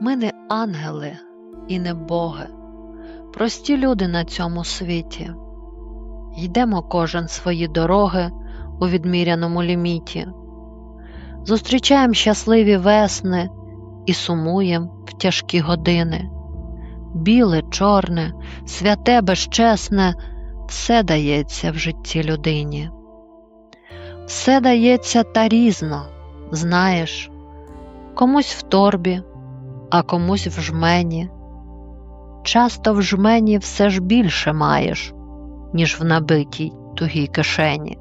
Ми не ангели і не боги, прості люди на цьому світі. Йдемо кожен свої дороги у відміряному ліміті, зустрічаємо щасливі весни і сумуєм в тяжкі години. Біле, чорне, святе, безчесне, все дається в житті людині. Все дається та різно, знаєш, комусь в торбі, а комусь в жмені. Часто в жмені все ж більше маєш, ніж в набитій тугій кишені.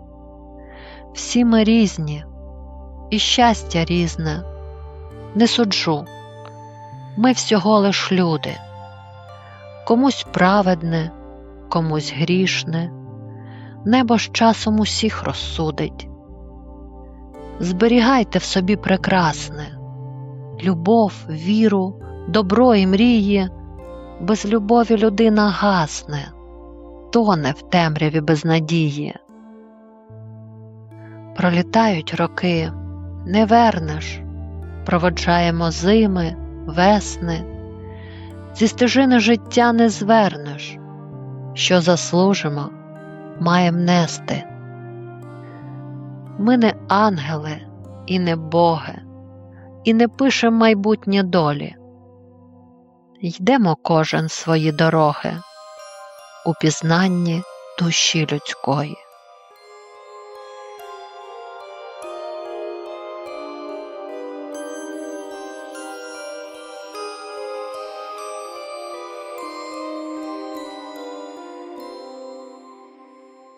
Всі ми різні, і щастя різне, не суджу, ми всього лиш люди, комусь праведне, комусь грішне, небо з часом усіх розсудить. Зберігайте в собі прекрасне, любов, віру, добро і мрії, без любові людина гасне, тоне в темряві без надії. Пролітають роки, не вернеш, проводжаємо зими, весни, зі стежини життя не звернеш, що заслужимо, маєм нести. Ми не ангели і не боги, і не пише майбутнє долі. Йдемо кожен свої дороги у пізнанні душі людської.